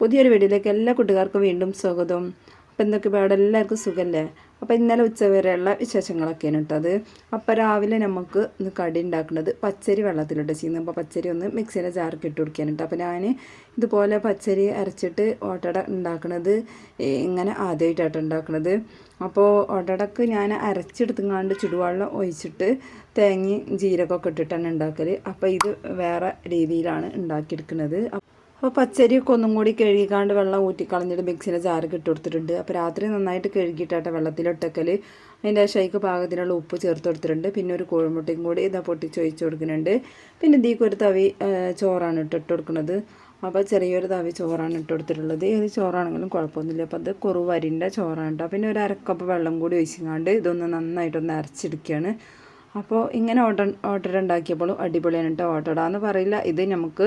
പുതിയൊരു വീഡിയോയിലേക്ക് എല്ലാ കൂട്ടുകാർക്കും വീണ്ടും സ്വാഗതം. അപ്പം എന്തൊക്കെ പാടെ എല്ലാവർക്കും സുഖമല്ലേ അപ്പോൾ ഇന്നലെ ഉച്ചവരെയുള്ള വിശേഷങ്ങളൊക്കെയാണ് കേട്ടത് അത്. അപ്പോൾ രാവിലെ നമുക്ക് ഇന്ന് കടി ഉണ്ടാക്കുന്നത് പച്ചരി വെള്ളത്തിലിട്ട് ചെയ്യുന്നത്. അപ്പോൾ പച്ചരി ഒന്ന് മിക്സിയിലെ ജാർക്ക് ഇട്ട് കൊടുക്കാനുണ്ട് അപ്പോൾ ഞാൻ ഇതുപോലെ പച്ചരി അരച്ചിട്ട് ഓട്ടട ഉണ്ടാക്കുന്നത് ഇങ്ങനെ ആദ്യമായിട്ടാണ് ഉണ്ടാക്കുന്നത്. അപ്പോൾ ഓട്ടടക്ക് ഞാൻ അരച്ചെടുത്തുങ്ങാണ്ട് ചുടുവെള്ളം ഒഴിച്ചിട്ട് തേങ്ങയും ജീരകമൊക്കെ ഇട്ടിട്ടാണ് ഉണ്ടാക്കൽ അപ്പോൾ ഇത് വേറെ രീതിയിലാണ് ഉണ്ടാക്കിയെടുക്കുന്നത്. അപ്പോൾ പച്ചരിയൊക്കെ ഒന്നും കൂടി കഴുകിക്കാണ്ട് വെള്ളം ഊറ്റിക്കളഞ്ഞിട്ട് മിക്സിന്റെ ചാറ് ഇട്ട് കൊടുത്തിട്ടുണ്ട് അപ്പോൾ രാത്രി നന്നായിട്ട് കഴുകിയിട്ടാട്ടെ വെള്ളത്തിലൊട്ടക്കൽ അതിന്റെ ശൈക്ക് പാകത്തിനുള്ള ഉപ്പ് ചേർത്ത് കൊടുത്തിട്ടുണ്ട്. പിന്നെ ഒരു കോഴിമുട്ടയും കൂടി ഇതാ പൊട്ടിച്ച് ഒഴിച്ച് കൊടുക്കുന്നുണ്ട്. പിന്നെ ഇതിക്ക് ഒരു തവി ചോറാണ് ഇട്ട് ഇട്ട് കൊടുക്കുന്നത്. അപ്പോൾ ചെറിയൊരു തവി ചോറാണ് ഇട്ട് കൊടുത്തിട്ടുള്ളത്. ഏത് ചോറാണെങ്കിലും കുഴപ്പമൊന്നുമില്ല. അപ്പോൾ അത് കുറവ് അരിന്റെ ചോറാണ് കേട്ടോ. പിന്നെ ഒരു അരക്കപ്പ് വെള്ളം കൂടി ഒഴിച്ചിങ്ങാണ്ട് ഇതൊന്ന് നന്നായിട്ടൊന്ന് അരച്ചെടുക്കുകയാണ്. അപ്പോൾ ഇങ്ങനെ ഓർഡർ ഓർഡർ ഉണ്ടാക്കിയപ്പോഴും അടിപൊളിയാണ് കേട്ടോ ഓട്ടട എന്ന് പറയില്ല. ഇത് നമുക്ക്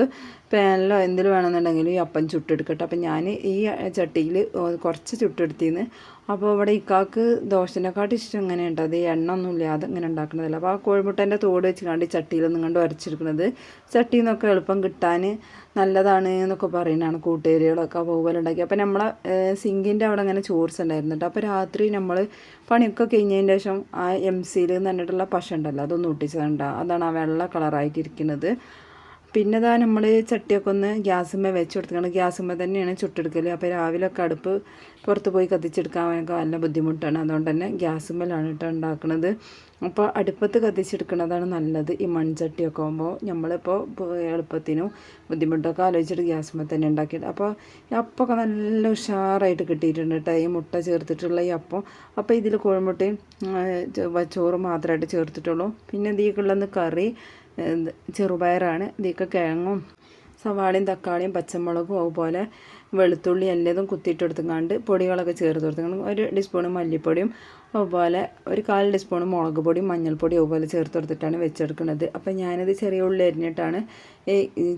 പാനിലോ എന്തിൽ വേണമെന്നുണ്ടെങ്കിലും ഈ അപ്പം ചുട്ടെടുക്കട്ടെ. അപ്പം ഞാൻ ഈ ചട്ടിയിൽ കുറച്ച് ചുട്ടെടുത്തിന്ന് അപ്പോൾ ഇവിടെ ഇക്കാക്ക് ദോശനെക്കാട്ടും ഇഷ്ടം എങ്ങനെയുണ്ട് അത് എണ്ണ ഒന്നും ഇല്ലാതെ ഇങ്ങനെ ഉണ്ടാക്കുന്നതല്ല. അപ്പോൾ ആ കോഴിമുട്ടേന്റെ തോട് വെച്ച് കണ്ട് ചട്ടിയിലൊന്നും കണ്ട് വരച്ചെടുക്കുന്നത്. ചട്ടിയിൽ നിന്നൊക്കെ എളുപ്പം കിട്ടാൻ നല്ലതാണ് എന്നൊക്കെ പറയുന്നതാണ് കൂട്ടുകാരികളൊക്കെ അതുപോലെ ഉണ്ടാക്കി അപ്പോൾ നമ്മളെ സിങ്കിന്റെ അവിടെ അങ്ങനെ ചോർസ് ഉണ്ടായിരുന്നു കേട്ടോ അപ്പോൾ രാത്രി നമ്മൾ പണിയൊക്കെ കഴിഞ്ഞതിന് ശേഷം ആ എം സിയിൽ നിന്നിട്ടുള്ള പശ ഉണ്ടല്ലോ അതൊന്നും ഒട്ടിച്ചതുണ്ടാകും അതാണ് ആ വെള്ള കളറായിട്ടിരിക്കുന്നത്. പിന്നെ ഇതാ നമ്മൾ ചട്ടിയൊക്കെ ഒന്ന് ഗ്യാസുമ്മ വെച്ച് കൊടുക്കണം ഗ്യാസുമ്മ തന്നെയാണ് ചുട്ടെടുക്കൽ അപ്പോൾ രാവിലെ ഒക്കെ അടുപ്പ് പുറത്ത് പോയി കത്തിച്ചെടുക്കാനൊക്കെ നല്ല ബുദ്ധിമുട്ടാണ്. അതുകൊണ്ട് തന്നെ ഗ്യാസുമ്മലാണ് കേട്ടോ ഉണ്ടാക്കുന്നത് അപ്പോൾ അടുപ്പത്ത് കത്തിച്ചെടുക്കുന്നതാണ് നല്ലത്. ഈ മൺചട്ടിയൊക്കെ ആകുമ്പോൾ നമ്മളിപ്പോൾ എളുപ്പത്തിനും ബുദ്ധിമുട്ടൊക്കെ ആലോചിച്ചിട്ട് ഗ്യാസുമ്മ തന്നെ ഉണ്ടാക്കിയിട്ട് അപ്പോൾ ഈ അപ്പമൊക്കെ നല്ല ഉഷാറായിട്ട് കിട്ടിയിട്ടുണ്ട് കേട്ടോ ഈ മുട്ട ചേർത്തിട്ടുള്ള ഈ അപ്പം. അപ്പോൾ ഇതിൽ കോഴിമുട്ടയും ചോറ് മാത്രമായിട്ട് ചേർത്തിട്ടുള്ളൂ. പിന്നെ ഇതിലേക്കുള്ളത് കറി. ചെറുപയറാണ്. ഇതൊക്കെ കിഴങ്ങും സവാളയും തക്കാളിയും പച്ചമുളകും അതുപോലെ വെളുത്തുള്ളി എല്ലതും കുത്തിയിട്ടെടുത്തുങ്ങാണ്ട് പൊടികളൊക്കെ ചേർത്ത് കൊടുത്തുകൊണ്ട് ഒരു ടീസ്പൂൺ മല്ലിപ്പൊടിയും അതുപോലെ ഒരു കാൽ ടീസ്പൂൺ മുളക് പൊടിയും മഞ്ഞൾപ്പൊടിയും അതുപോലെ ചേർത്ത് കൊടുത്തിട്ടാണ് വെച്ചെടുക്കുന്നത്. അപ്പോൾ ഞാനിത് ചെറിയ ഉള്ളി അരിഞ്ഞിട്ടാണ്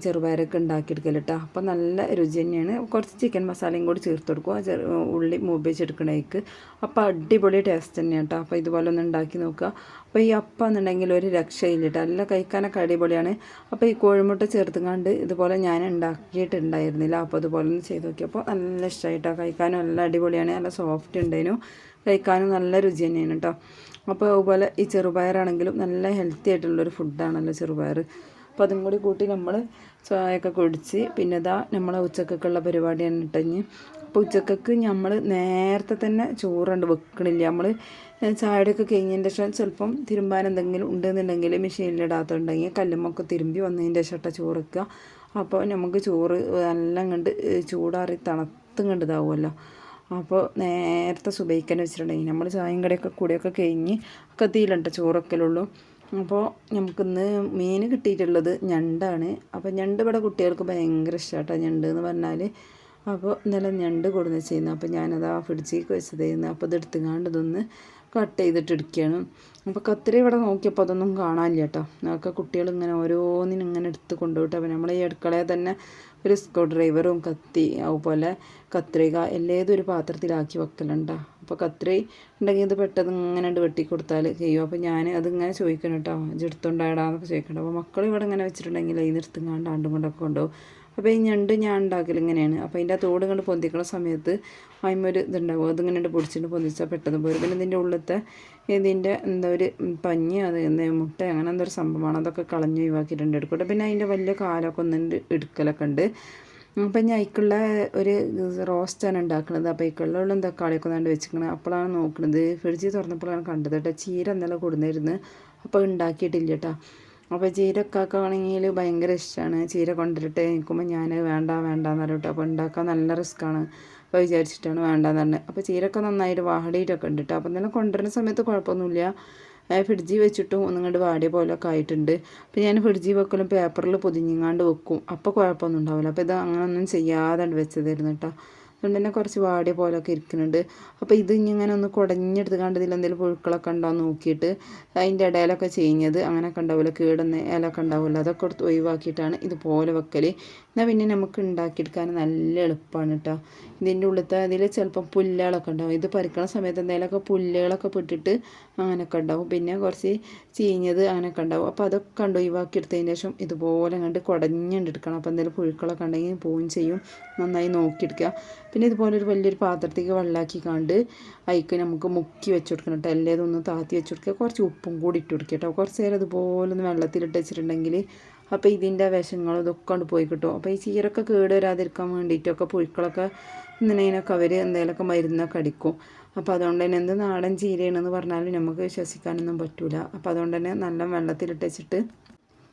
ചെറുപയറൊക്കെ ഉണ്ടാക്കിയെടുക്കൽ കേട്ടോ അപ്പോൾ നല്ല രുചി തന്നെയാണ്. കുറച്ച് ചിക്കൻ മസാലയും കൂടി ചേർത്ത് കൊടുക്കുക ഉള്ളി മൂപ്പിച്ചെടുക്കണേക്ക് അപ്പോൾ അടിപൊളി ടേസ്റ്റ് തന്നെയാണ് കേട്ടോ അപ്പോൾ ഇതുപോലെ ഒന്ന് ഉണ്ടാക്കി നോക്കുക. അപ്പോൾ ഈ അപ്പം എന്നുണ്ടെങ്കിൽ ഒരു രക്ഷയില്ല കേട്ടോ നല്ല കഴിക്കാനൊക്കെ അടിപൊളിയാണ്. അപ്പോൾ ഈ കോഴിമുട്ട ചേർത്തുങ്ങാണ്ട് ഇതുപോലെ ഞാൻ ഉണ്ടാക്കിയിട്ടുണ്ടായിരുന്നില്ല. അപ്പോൾ അതുപോലെ ഒന്ന് ചെയ്ത് നോക്കിയപ്പോൾ നല്ല ഇഷ്ടമായിട്ടോ കഴിക്കാനും നല്ല അടിപൊളിയാണ്. നല്ല സോഫ്റ്റ് ഉണ്ടായിരുന്നു കഴിക്കാനും നല്ല രുചി തന്നെയാണ് കേട്ടോ അപ്പോൾ അതുപോലെ ഈ ചെറുപയറാണെങ്കിലും നല്ല ഹെൽത്തി ആയിട്ടുള്ളൊരു ഫുഡാണല്ലോ ചെറുപയർ അപ്പോൾ അതും കൂടി കൂട്ടി നമ്മൾ ചായയൊക്കെ കുടിച്ച് പിന്നെ ഇതാ നമ്മളെ ഉച്ചക്കൊക്കെയുള്ള പരിപാടിയാണ് ഇട്ടഞ്ഞ് അപ്പോൾ ഉച്ചക്കൊക്കെ നമ്മൾ നേരത്തെ തന്നെ ചോറുണ്ട് വെക്കണില്ല. നമ്മൾ ചായയുടെയൊക്കെ കഴിഞ്ഞതിന്റെ ശേഷം ചിലപ്പം തിരുമ്പാൻ എന്തെങ്കിലും ഉണ്ടെന്നുണ്ടെങ്കിൽ മെഷീനിലിടാത്തുണ്ടെങ്കിൽ കല്ലുമൊക്കെ തിരുമ്പി വന്നതിന്റെ ശേഷം ചോറ് വെക്കുക അപ്പോൾ നമുക്ക് ചോറ് എല്ലാം കണ്ട് ചൂടാറി തണുത്തും കണ്ട് ഇതാവുമല്ലോ അപ്പോൾ നേരത്തെ സുബൈക്കന്നെ വെച്ചിട്ടുണ്ടെങ്കിൽ നമ്മൾ ചായയും കടയൊക്കെ കൂടിയൊക്കെ കഴിഞ്ഞ് കത്തിയിലുണ്ട് ചോറൊക്കെയുള്ളൂ അപ്പോൾ നമുക്കിന്ന് മീൻ കിട്ടിയിട്ടുള്ളത് ഞണ്ടാണ്. അപ്പോൾ ഞണ്ട് ഇവിടെ കുട്ടികൾക്ക് ഭയങ്കര ഇഷ്ടമാട്ടോ ഞണ്ട് എന്ന് പറഞ്ഞാൽ. അപ്പോൾ ഇന്നലെ ഞണ്ട് കൊടുന്ന് ചെയ്യുന്നു അപ്പോൾ ഞാനത് ആ ഫ്രിഡ്ജിലേക്ക് വെച്ചതായിരുന്നു. അപ്പോൾ ഇത് എടുത്തുങ്ങാണ്ട് ഇതൊന്ന് കട്ട് ചെയ്തിട്ട് എടുക്കുകയാണ്. അപ്പോൾ കത്തിരി ഇവിടെ നോക്കിയപ്പോൾ അതൊന്നും കാണാനില്ല കേട്ടോ. അതൊക്കെ കുട്ടികൾ ഇങ്ങനെ ഓരോന്നിനും ഇങ്ങനെ എടുത്ത് കൊണ്ടുപോയിട്ട്. അപ്പോൾ നമ്മൾ ഈ അടുക്കളയിൽ തന്നെ ഒരു സ്ക്രൂ ഡ്രൈവറും കത്തി അതുപോലെ കത്രിക എല്ലേതും ഒരു പാത്രത്തിലാക്കി വെക്കലുണ്ടോ. അപ്പോൾ കത്രി ഉണ്ടെങ്കിൽ ഇത് പെട്ടെന്ന് ഇങ്ങനെ വെട്ടി കൊടുത്താൽ ചെയ്യും. അപ്പോൾ ഞാൻ അതിങ്ങനെ ചോദിക്കണം കേട്ടോ എടുത്തുണ്ടായിടാന്നൊക്കെ ചോദിക്കണം അപ്പോൾ മക്കൾ ഇവിടെ ഇങ്ങനെ വെച്ചിട്ടുണ്ടെങ്കിൽ ഈ നിർത്തുങ്ങാണ്ട് ആണ്ടും കൊണ്ടൊക്കെ കൊണ്ടുപോകും. അപ്പോൾ ഈ ഞണ്ട് ഞാൻ ഉണ്ടാക്കൽ ഇങ്ങനെയാണ്. അപ്പോൾ അതിന്റെ തോട് കണ്ട് പൊന്തിക്കുന്ന സമയത്ത് അതിമൊരു ഇതുണ്ടാവും. അതിങ്ങനെ പൊടിച്ചിട്ട് പൊന്തിച്ചാൽ പെട്ടെന്ന് പോരും. പിന്നെ ഇതിന്റെ ഉള്ളിലത്തെ ഇതിന്റെ എന്താ ഒരു പഞ്ഞി അത് മുട്ട അങ്ങനെ എന്തൊരു സംഭവമാണ്. അതൊക്കെ കളഞ്ഞ് ഒഴിവാക്കിയിട്ടുണ്ട് എടുക്കട്ടെ പിന്നെ അതിന്റെ വലിയ കാലൊക്കെ ഒന്നുണ്ട് എടുക്കലൊക്കെ ഉണ്ട് അപ്പം ഞാൻ അതിക്കുള്ള ഒരു റോസ്റ്റാണ് ഉണ്ടാക്കുന്നത് അപ്പോൾ അതിക്കുള്ള ഉള്ളും തക്കാളിയൊക്കെ ഒന്നാണ്ട് വെച്ചിരിക്കുന്നത് അപ്പോഴാണ് നോക്കുന്നത് ഫ്രിഡ്ജ് തുറന്നപ്പോഴാണ് കണ്ടത് കേട്ടോ. ചീര ഇന്നലെ കൊടുന്നിരുന്നു. അപ്പോൾ ഉണ്ടാക്കിയിട്ടില്ല കേട്ടോ. അപ്പോൾ ചീരക്കൊക്കെ ആണെങ്കിൽ ഭയങ്കര ഇഷ്ടമാണ് ചീര കൊണ്ടിട്ട് നിൽക്കുമ്പോൾ ഞാൻ വേണ്ട വേണ്ട എന്ന് പറഞ്ഞിട്ട് അപ്പോൾ ഉണ്ടാക്കാൻ നല്ല റിസ്ക്കാണ് അപ്പോൾ വിചാരിച്ചിട്ടാണ് വേണ്ടെന്ന് പറഞ്ഞത് അപ്പോൾ ചീരൊക്കെ നന്നായിട്ട് വാടിയിട്ടൊക്കെ ഉണ്ട് കേട്ടോ അപ്പോൾ തന്നെ കൊണ്ടുവരുന്ന സമയത്ത് കുഴപ്പമൊന്നുമില്ല ഫ്രിഡ്ജിൽ വെച്ചിട്ടും ഒന്നും വാടിയ പോലൊക്കെ ആയിട്ടുണ്ട്. അപ്പോൾ ഞാൻ ഫ്രിഡ്ജിൽ വെക്കലും പേപ്പറിൽ പൊതിഞ്ഞിങ്ങാണ്ട് വെക്കും. അപ്പോൾ കുഴപ്പമൊന്നും ഉണ്ടാവില്ല അപ്പോൾ ഇത് അങ്ങനെയൊന്നും ചെയ്യാതെ വെച്ചതായിരുന്നു കേട്ടോ അതുകൊണ്ട് തന്നെ കുറച്ച് വാടിയ പോലൊക്കെ ഇരിക്കുന്നുണ്ട്. അപ്പോൾ ഇത് ഇങ്ങനെ ഒന്ന് കുടഞ്ഞെടുത്ത് കണ്ട് എന്തെങ്കിലും പുഴുക്കളൊക്കെ ഉണ്ടോ നോക്കിയിട്ട് അതിന്റെ ഇടയിലൊക്കെ ചെയ്യുന്നത് അങ്ങനെയൊക്കെ ഉണ്ടാവില്ല കേടുന്ന ഇലയൊക്കെ ഉണ്ടാവില്ല അതൊക്കെ എടുത്ത് ഒഴിവാക്കിയിട്ടാണ് ഇതുപോലെ വെക്കൽ എന്നാൽ പിന്നെ നമുക്ക് ഉണ്ടാക്കിയെടുക്കാൻ നല്ല എളുപ്പമാണ് കേട്ടോ. ഇതിന്റെ ഉള്ളിലത്തെ അതിൽ ചിലപ്പം പുല്ലുകളൊക്കെ ഉണ്ടാവും. ഇത് പറിക്കണ സമയത്ത് എന്തെങ്കിലുമൊക്കെ പുല്ലുകളൊക്കെ പെട്ടിട്ട് അങ്ങനെയൊക്കെ ഉണ്ടാവും. പിന്നെ കുറച്ച് ചീഞ്ഞത് അങ്ങനെയൊക്കെ ഉണ്ടാവും. അപ്പോൾ അതൊക്കെ കണ്ട് ഒഴിവാക്കിയെടുത്തതിന് ശേഷം ഇതുപോലെ കണ്ട് കുടഞ്ഞെടുക്കണം അപ്പോൾ എന്തെങ്കിലും പുഴുക്കളൊക്കെ ഉണ്ടെങ്കിൽ പോവുകയും ചെയ്യും. നന്നായി നോക്കിയെടുക്കുക. പിന്നെ ഇതുപോലെ ഒരു വലിയൊരു പാത്രത്തേക്ക് വെള്ളമാക്കി കണ്ട് അതിക്ക് നമുക്ക് മുക്കി വെച്ച് കൊടുക്കണം കേട്ടോ അല്ലേ അതൊന്ന് താത്തി വെച്ച് കൊടുക്കുക കുറച്ച് ഉപ്പും കൂടി ഇട്ട് കൊടുക്കുക കേട്ടോ കുറച്ച് നേരം അതുപോലെ ഒന്ന് വെള്ളത്തിലിട്ട് വെച്ചിട്ടുണ്ടെങ്കിൽ അപ്പോൾ ഇതിന്റെ വിഷങ്ങളും ഇതൊക്കെ കൊണ്ട് പോയി കിട്ടും. അപ്പോൾ ഈ ചീരൊക്കെ കേട് വരാതിരിക്കാൻ വേണ്ടിയിട്ടൊക്കെ പുഴുക്കളൊക്കെ ഇന്നതിനൊക്കെ അവർ എന്തെങ്കിലുമൊക്കെ മരുന്നൊക്കെ അടിക്കും. അപ്പോൾ അതുകൊണ്ട് തന്നെ എന്ത് നാടൻ ചീരയാണെന്ന് പറഞ്ഞാലും നമുക്ക് വിശ്വസിക്കാനൊന്നും പറ്റില്ല അപ്പോൾ അതുകൊണ്ട് തന്നെ നല്ല വെള്ളത്തിലിട്ട് വെച്ചിട്ട്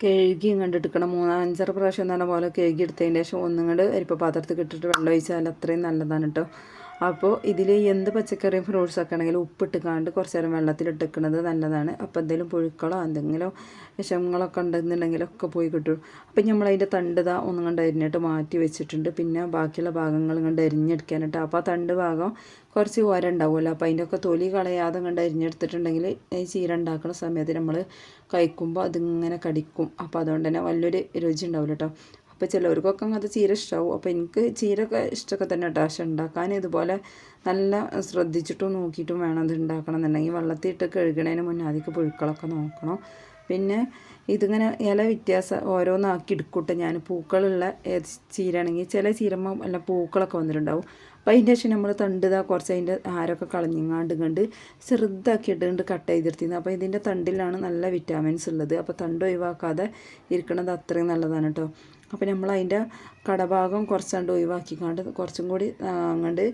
കഴുകി കണ്ടെടുക്കണം മൂന്ന് അഞ്ചാറ് പ്രാവശ്യം പറഞ്ഞ പോലെ കഴുകി എടുത്തതിന്റെ ശേഷം ഒന്നും കൂടെ അരിപ്പ പാത്രത്തിൽ ഇട്ടിട്ട് വെള്ളം ഒഴിച്ചാൽ അത്രയും നല്ലതാണ് കേട്ടോ അപ്പോൾ ഇതിൽ എന്ത് പച്ചക്കറിയും ഫ്രൂട്ട്സൊക്കെ ആണെങ്കിലും ഉപ്പിട്ട് കാണ്ട് കുറച്ച് നേരം വെള്ളത്തിലിട്ടിക്കുന്നത് നല്ലതാണ്. അപ്പോൾ എന്തെങ്കിലും പുഴുക്കളോ എന്തെങ്കിലും വിഷമങ്ങളൊക്കെ ഉണ്ടെന്നുണ്ടെങ്കിലൊക്കെ പോയി കിട്ടും. അപ്പം നമ്മൾ അതിന്റെ തണ്ട് ഇതാ ഒന്നും കണ്ട് അരിഞ്ഞിട്ട് മാറ്റി വെച്ചിട്ടുണ്ട്. പിന്നെ ബാക്കിയുള്ള ഭാഗങ്ങൾ കണ്ട് അരിഞ്ഞെടുക്കാനായിട്ട് അപ്പോൾ ആ തണ്ട് ഭാഗം കുറച്ച് ഓര ഉണ്ടാവുമല്ലോ. അപ്പോൾ അതിന്റെയൊക്കെ തൊലി കളയാതെ കണ്ട് അരിഞ്ഞെടുത്തിട്ടുണ്ടെങ്കിൽ ഈ ചീര ഉണ്ടാക്കുന്ന സമയത്ത് നമ്മൾ കഴിക്കുമ്പോൾ അതിങ്ങനെ കടിക്കും. അപ്പോൾ അതുകൊണ്ട് തന്നെ വലിയൊരു രുചി ഉണ്ടാവില്ല കേട്ടോ അപ്പോൾ ചിലവർക്കൊക്കെ അത് ചീര ഇഷ്ടമാവും അപ്പോൾ എനിക്ക് ചീരൊക്കെ ഇഷ്ടമൊക്കെ തന്നെ പക്ഷെ ഉണ്ടാക്കാൻ ഇതുപോലെ നല്ല ശ്രദ്ധിച്ചിട്ടും നോക്കിയിട്ടും വേണം അത് ഉണ്ടാക്കണം എന്നുണ്ടെങ്കിൽ വെള്ളത്തിൽ ഇട്ട് കഴുകണതിന് മുന്നേ അധികം പുഴുക്കളൊക്കെ നോക്കണം. പിന്നെ ഇതിങ്ങനെ ഇല വ്യത്യാസം ഓരോന്നാക്കി എടുക്കൂട്ടെ. ഞാൻ പൂക്കളുള്ള ചീരയാണെങ്കിൽ ചില ചീരമ്മ അല്ല പൂക്കളൊക്കെ വന്നിട്ടുണ്ടാവും. അപ്പോൾ അതിന്റെ ശേഷം നമ്മൾ തണ്ടിതാ കുറച്ച് അതിന്റെ ആരൊക്കെ കളഞ്ഞിങ്ങാണ്ട് കണ്ട് ചെറുതാക്കി ഇട്ടുകൊണ്ട് കട്ട് ചെയ്തെടുത്തിരുന്നു. അപ്പോൾ ഇതിന്റെ തണ്ടിലാണ് നല്ല വിറ്റാമിൻസ് ഉള്ളത്. അപ്പോൾ തണ്ട് ഒഴിവാക്കാതെ ഇരിക്കണത് അത്രയും നല്ലതാണ് കേട്ടോ അപ്പോൾ നമ്മൾ അതിന്റെ കടഭാഗം കുറച്ചാണ്ട് ഒഴിവാക്കിക്കാണ്ട് കുറച്ചും കൂടി അങ്ങോട്ട്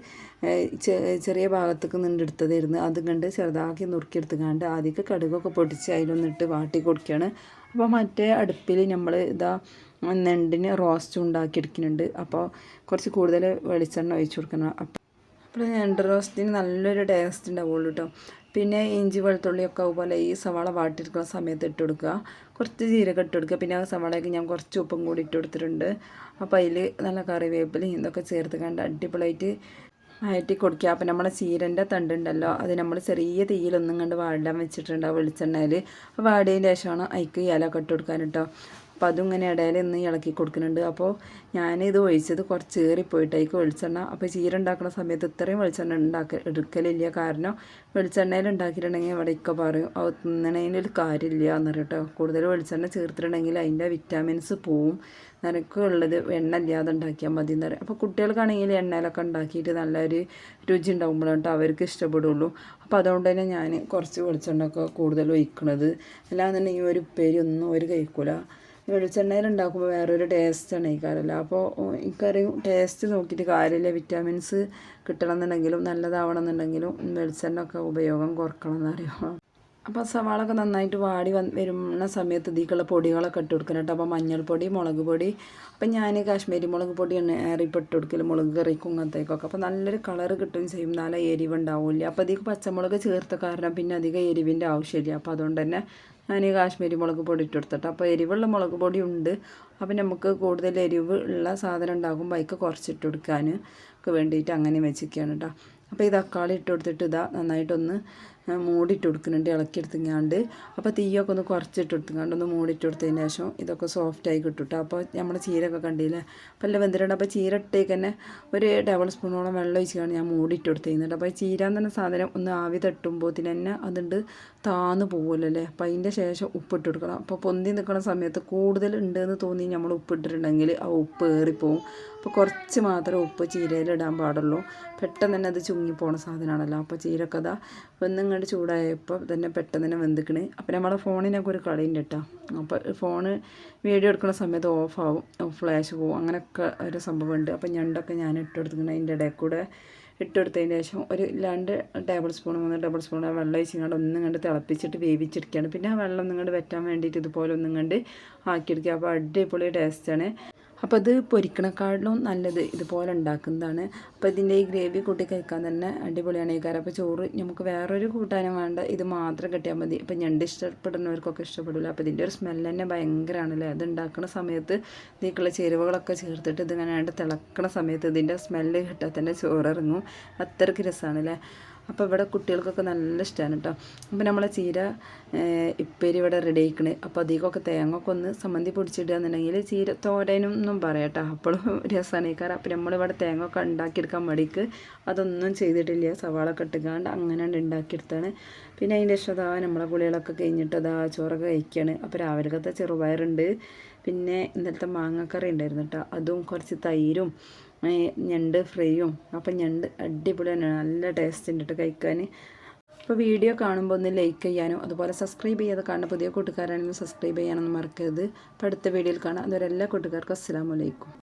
ചെറിയ ഭാഗത്തേക്ക് നിന്നെടുത്തതായിരുന്നു അത് കണ്ട് ചെറുതാക്കി നുറുക്കിയെടുത്തുകാണ്ട് ആദ്യമൊക്കെ കടുകൊക്കെ പൊടിച്ച് അതിലൊന്നിട്ട് വാട്ടി കൊടുക്കുകയാണ് അപ്പോൾ മറ്റേ അടുപ്പിൽ നമ്മൾ ഇതാ നെണ്ടിന് റോസ്റ്റ് ഉണ്ടാക്കിയെടുക്കുന്നുണ്ട്. അപ്പോൾ കുറച്ച് കൂടുതൽ വെളിച്ചെണ്ണ ഒഴിച്ച് കൊടുക്കണം. അപ്പോൾ അപ്പോൾ നെണ്ട് റോസ്റ്റിന് നല്ലൊരു ടേസ്റ്റ് ഉണ്ടാവുള്ളൂ കേട്ടോ പിന്നെ ഇഞ്ചി വെളുത്തുള്ളിയൊക്കെ അതുപോലെ ഈ സവാള വാട്ടിയെടുക്കുന്ന സമയത്ത് ഇട്ട് കൊടുക്കുക. കുറച്ച് ജീരകം ഇട്ട് കൊടുക്കുക. പിന്നെ ആ സവാളയ്ക്ക് ഞാൻ കുറച്ച് ഉപ്പും കൂടി ഇട്ട് കൊടുത്തിട്ടുണ്ട്. അപ്പോൾ അതിൽ നല്ല കറിവേപ്പിലയും ഇതൊക്കെ ചേർത്ത് കണ്ട് അടിപൊളിയായിട്ട് വഴറ്റി കൊടുക്കുക. അപ്പോൾ നമ്മളെ ചീരന്റെ തണ്ടുണ്ടല്ലോ അത് നമ്മൾ ചെറിയ തീയിലൊന്നും കണ്ട് വാടാൻ വെച്ചിട്ടുണ്ടാവും വെളിച്ചെണ്ണയിൽ. വാടിയതിന് ശേഷമാണ് അതിക്ക് ഇല ഇട്ട് കൊടുക്കാൻ കേട്ടോ അപ്പോൾ അതും ഇങ്ങനെ ഇടയിൽ നിന്ന് ഇളക്കി കൊടുക്കുന്നുണ്ട്. അപ്പോൾ ഞാനിത് ഒഴിച്ചത് കുറച്ച് ഏറിപ്പോയിട്ട് അതിക്ക് വെളിച്ചെണ്ണ. അപ്പോൾ ചീര ഉണ്ടാക്കുന്ന സമയത്ത് ഇത്രയും വെളിച്ചെണ്ണ ഉണ്ടാക്ക എടുക്കലില്ല. കാരണം വെളിച്ചെണ്ണയിൽ ഉണ്ടാക്കിയിട്ടുണ്ടെങ്കിൽ ഇവിടെയൊക്കെ പറയും അത് തിന്നണേനൊരു കാര്യമില്ല എന്ന് കേട്ടോ കൂടുതൽ വെളിച്ചെണ്ണ ചേർത്തിട്ടുണ്ടെങ്കിൽ അതിന്റെ വിറ്റാമിൻസ് പോവും. നിനക്കുള്ളത് എണ്ണ ഇല്ലാതെ ഉണ്ടാക്കിയാൽ മതി എന്ന് പറയും. അപ്പോൾ കുട്ടികൾക്കാണെങ്കിൽ എണ്ണയിലൊക്കെ ഉണ്ടാക്കിയിട്ട് നല്ലൊരു രുചി ഉണ്ടാകുമ്പോഴാണ് അവർക്ക് ഇഷ്ടപ്പെടുള്ളൂ. അപ്പോൾ അതുകൊണ്ട് തന്നെ ഞാൻ കുറച്ച് വെളിച്ചെണ്ണ ഒക്കെ കൂടുതൽ ഒഴിക്കണത്. അല്ലാന്നുണ്ടെങ്കിൽ ഒരു ഉപ്പേരി ഒന്നും ഒരു കഴിക്കൂല. വെളിച്ചെണ്ണയിൽ ഉണ്ടാക്കുമ്പോൾ വേറൊരു ആണ് ഈ കാരല്ല അപ്പോൾ ഈ കറി ടേസ്റ്റ് നോക്കിയിട്ട് കാര്യമില്ല. വിറ്റാമിൻസ് കിട്ടണം എന്നുണ്ടെങ്കിലും നല്ലതാവണം എന്നുണ്ടെങ്കിലും വെളിച്ചെണ്ണ ഒക്കെ ഉപയോഗം കുറക്കണം എന്നറിയാം? അപ്പോൾ സവാളൊക്കെ നന്നായിട്ട് വാടി വന്ന് വരുന്ന സമയത്ത് ഇതിക്കുള്ള പൊടികളൊക്കെ ഇട്ട് കൊടുക്കണം കേട്ടോ. അപ്പോൾ മഞ്ഞൾപ്പൊടി മുളക് പൊടി അപ്പം ഞാൻ കാശ്മീരി മുളക് പൊടിയാണ് ഏറിപ്പോൾ ഇട്ട് കൊടുക്കൽ മുളക് കറിക്കും അങ്ങനത്തേക്കൊക്കെ. അപ്പോൾ നല്ലൊരു കളർ കിട്ടുകയും ചെയ്യും നല്ല എരിവ് ഉണ്ടാവില്ല. അപ്പോൾ അതിലേക്ക് പച്ചമുളക് ചേർത്ത കാരണം പിന്നെ അധികം എരിവിന്റെ ആവശ്യമില്ല. അപ്പോൾ അതുകൊണ്ട് തന്നെ ഞാൻ ഈ കാശ്മീരി മുളക് പൊടി ഇട്ട് കൊടുത്തിട്ട്. അപ്പോൾ എരിവുള്ള മുളക് പൊടി ഉണ്ട്. അപ്പോൾ നമുക്ക് കൂടുതൽ എരിവ് ഉള്ള സാധനം ഉണ്ടാകും ബൈക്ക് കുറച്ചിട്ട് കൊടുക്കാൻ ഒക്കെ വേണ്ടിയിട്ട് അങ്ങനെ വെച്ചിരിക്കുകയാണ് കേട്ടോ. അപ്പോൾ ഈ തക്കാളി ഇട്ട് കൊടുത്തിട്ട് ഇതാ നന്നായിട്ടൊന്ന് മൂടിയിട്ട് കൊടുക്കുന്നുണ്ട് ഇളക്കിയെടുത്തിങ്ങാണ്ട്. അപ്പോൾ തീയൊക്കെ ഒന്ന് കുറച്ചിട്ട് കൊടുത്തുങ്ങാണ്ട് ഒന്ന് മൂടിയിട്ട് കൊടുത്തതിന് ശേഷം ഇതൊക്കെ സോഫ്റ്റായി കിട്ടും കേട്ടോ അപ്പോൾ നമ്മൾ ചീരൊക്കെ കണ്ടില്ലേ? അപ്പോൾ എല്ലാം വെന്തിട്ടുണ്ട്. അപ്പോൾ ചീര ഇട്ടേക്ക് തന്നെ ഒരു ടേബിൾ സ്പൂണോളം വെള്ളം ഒഴിച്ചാണ് ഞാൻ മൂടിയിട്ട് കൊടുത്തിരുന്നത് അപ്പോൾ ചീര എന്ന് പറഞ്ഞ സാധനം ഒന്ന് ആവി തട്ടുമ്പോഴത്തിന് തന്നെ അതുണ്ട് താന്ന് പോകുമല്ലോ അല്ലേ അപ്പോൾ അതിന്റെ ശേഷം ഉപ്പിട്ട് കൊടുക്കണം. അപ്പോൾ പൊന്തി നിൽക്കുന്ന സമയത്ത് കൂടുതൽ ഉണ്ടെന്ന് തോന്നി നമ്മൾ ഉപ്പിട്ടിട്ടുണ്ടെങ്കിൽ ആ ഉപ്പ് ഏറിപ്പോവും. അപ്പോൾ കുറച്ച് മാത്രമേ ഉപ്പ് ചീരയിൽ ഇടാൻ പാടുള്ളൂ. പെട്ടെന്ന് തന്നെ അത് ചുങ്ങിപ്പോണ സാധനമാണല്ലോ. അപ്പോൾ ചീരക്കഥ. വെന്നിങ്ങോട്ട് ചൂടായപ്പോൾ തന്നെ പെട്ടെന്ന് തന്നെ വെന്തിക്കണ്. അപ്പോൾ നമ്മളെ ഫോണിനൊക്കെ ഒരു കളിയുണ്ട് കേട്ടോ. അപ്പോൾ ഫോണ് വീഡിയോ എടുക്കുന്ന സമയത്ത് ഓഫാവും ഫ്ലാഷ് പോവും അങ്ങനെയൊക്കെ ഒരു സംഭവമുണ്ട്. അപ്പോൾ ഞണ്ടൊക്കെ ഞാൻ ഇട്ട് കൊടുത്തിങ്ങനെ അതിന്റെ ഇടയിൽ കൂടെ ഇട്ടെടുത്തതിന് ശേഷം ഒരു രണ്ട് ടേബിൾ സ്പൂൺ മൂന്ന് ടേബിൾ സ്പൂൺ വെള്ളം ഒഴിച്ചിങ്ങാണ്ട് ഒന്നും കണ്ട് തിളപ്പിച്ചിട്ട് വേവിച്ചെടുക്കുകയാണ്. പിന്നെ ആ വെള്ളം ഒന്നും കണ്ട് വെറ്റാൻ വേണ്ടിയിട്ട് ഇതുപോലെ ഒന്നും കണ്ട് ആക്കിയെടുക്കുക. അപ്പോൾ അടിപൊളി ടേസ്റ്റാണ്. അപ്പോൾ അത് പൊരിക്കണക്കാട്ടിലും നല്ലത് ഇതുപോലെ ഉണ്ടാക്കുന്നതാണ്. അപ്പോൾ ഇതിന്റെ ഈ ഗ്രേവി കൂട്ടി കഴിക്കാൻ തന്നെ അടിപൊളിയാണ്. ഈ കാര്യം അപ്പോൾ ചോറ് നമുക്ക് വേറൊരു കൂട്ടാനും വേണ്ട. ഇത് മാത്രം കിട്ടിയാൽ മതി. അപ്പോൾ ഞണ്ട് ഇഷ്ടപ്പെടുന്നവർക്കൊക്കെ ഇഷ്ടപ്പെടില്ല അപ്പോൾ ഇതിന്റെ ഒരു സ്മെല്ല് തന്നെ ഭയങ്കരമാണല്ലേ അത് ഉണ്ടാക്കുന്ന സമയത്ത് ഇതിലേക്കുള്ള ചേരുവകളൊക്കെ ചേർത്തിട്ട് ഇതിങ്ങനെ തിളക്കണ സമയത്ത് ഇതിന്റെ സ്മെല്ല് കിട്ടാൻ തന്നെ ചോറിറങ്ങും അത്രയ്ക്ക് രസമാണല്ലേ അപ്പോൾ ഇവിടെ കുട്ടികൾക്കൊക്കെ നല്ല ഇഷ്ടമാണ് കേട്ടോ അപ്പോൾ നമ്മളെ ചീര ഇപ്പേര് ഇവിടെ റെഡി ആയിക്കണ്. അപ്പോൾ അധികമൊക്കെ തേങ്ങൊക്കെ ഒന്ന് സമ്മന്തി പൊടിച്ചിടുക എന്നുണ്ടെങ്കിൽ ചീര തോരനും ഒന്നും പറയാം കേട്ടോ അപ്പോഴും രസമാണ് കാരണം അപ്പോൾ നമ്മളിവിടെ തേങ്ങ ഒക്കെ ഉണ്ടാക്കിയെടുക്കാൻ മടിക്ക് അതൊന്നും ചെയ്തിട്ടില്ല. സവാള ഒക്കെ ഇട്ടുകാണ്ട് അങ്ങനെ ഉണ്ടാക്കിയെടുത്താണ്. പിന്നെ അതിന്റെ ശേഷം അതാ നമ്മളെ കുളികളൊക്കെ കഴിഞ്ഞിട്ട് അതാ ചോറൊക്കെ കഴിക്കുകയാണ് അപ്പോൾ രാവിലത്തെ ചെറുപയറുണ്ട്. പിന്നെ ഇന്നലത്തെ മാങ്ങക്കറി ഉണ്ടായിരുന്നു കേട്ടോ അതും കുറച്ച് തൈരും ഞണ്ട് ഫ്രൈയും അപ്പം ഞണ്ട് അടിപൊളി തന്നെയാണ് നല്ല ടേസ്റ്റ് ഉണ്ട് കഴിക്കാൻ. അപ്പോൾ വീഡിയോ കാണുമ്പോൾ ഒന്ന് ലൈക്ക് ചെയ്യാനും അതുപോലെ സബ്സ്ക്രൈബ് ചെയ്യാതെ കാണുന്ന പുതിയ കൂട്ടുകാരാണെങ്കിലും സബ്സ്ക്രൈബ് ചെയ്യാനൊന്നും മറക്കരുത്. അപ്പോൾ അടുത്ത വീഡിയോയിൽ കാണാം. അതുവരെ എല്ലാ കൂട്ടുകാർക്കും അസ്സാം വലൈക്കും